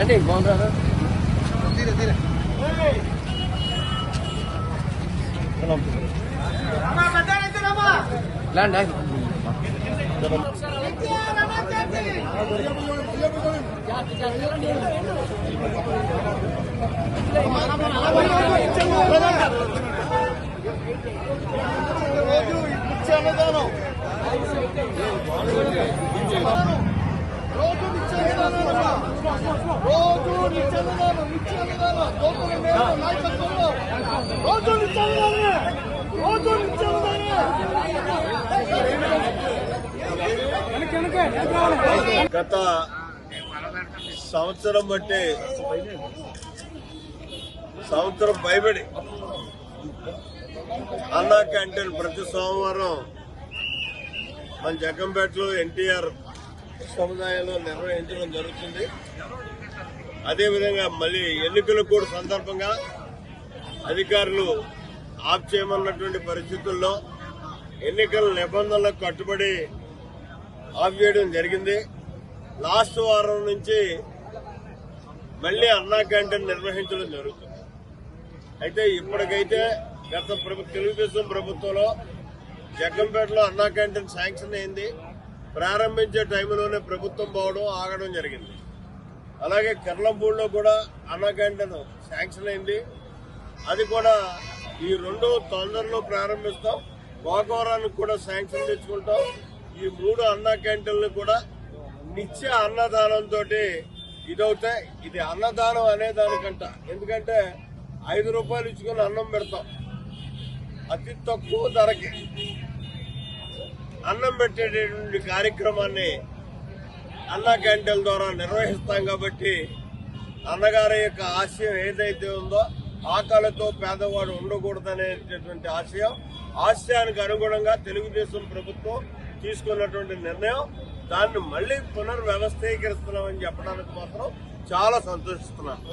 రండి బాగుంటారు లాండి రోజు ఇచ్చే అన్నదానం రోజు నాయకత్వంలో రోజు నిత్యాన్నదానమే రోజు నిత్యాన్నదానమే గత సంవత్సరం బట్టి సంవత్సరం భయపడి అన్నా క్యాంటీన్ ప్రతి సోమవారం మన జగంపేటలో ఎన్టీఆర్ సముదాయంలో నిర్వహించడం జరుగుతుంది. అదేవిధంగా మళ్ళీ ఎన్నికల కూడా సందర్భంగా అధికారులు ఆఫ్ చేయమన్నటువంటి పరిస్థితుల్లో ఎన్నికల నిబంధనలకు కట్టుబడి ఆఫ్ చేయడం జరిగింది. లాస్ట్ వారం నుంచి మళ్ళీ అన్నా క్యాంటీన్ నిర్వహించడం జరుగుతుంది. అయితే ఇప్పటికైతే గత తెలుగుదేశం ప్రభుత్వంలో జగ్గంపేటలో అన్నా క్యాంటీన్ శాంక్షన్ అయింది. ప్రారంభించే టైంలోనే ప్రభుత్వం పోవడం ఆగడం జరిగింది. అలాగే కర్లంపూడిలో కూడా అన్నగంటను శాంక్షన్ అయింది. అది కూడా ఈ రెండు తొందరలో ప్రారంభిస్తాం. గోకవరానికి కూడా శాంక్షన్ తెచ్చుకుంటాం. ఈ మూడు అన్న క్యాంటీన్లు కూడా నిత్య అన్నదానంతో ఇదవుతాయి. ఇది అన్నదానం అనే దానికంట. ఎందుకంటే ఐదు రూపాయలు ఇచ్చుకొని అన్నం పెడతాం. అతి తక్కువ ధరకి. అన్నం పెట్టేటటువంటి కార్యక్రమాన్ని అన్నా క్యాంటీన్ల ద్వారా నిర్వహిస్తాం కాబట్టి అన్నగారి యొక్క ఆశయం ఏదైతే ఉందో ఆకలితో పేదవాడు ఉండకూడదనేటటువంటి ఆశయం ఆశయానికి అనుగుణంగా తెలుగుదేశం ప్రభుత్వం తీసుకున్నటువంటి నిర్ణయం. దాన్ని మళ్ళీ పునర్వ్యవస్థీకరిస్తున్నామని చెప్పడానికి మాత్రం చాలా సంతోషిస్తున్నాను.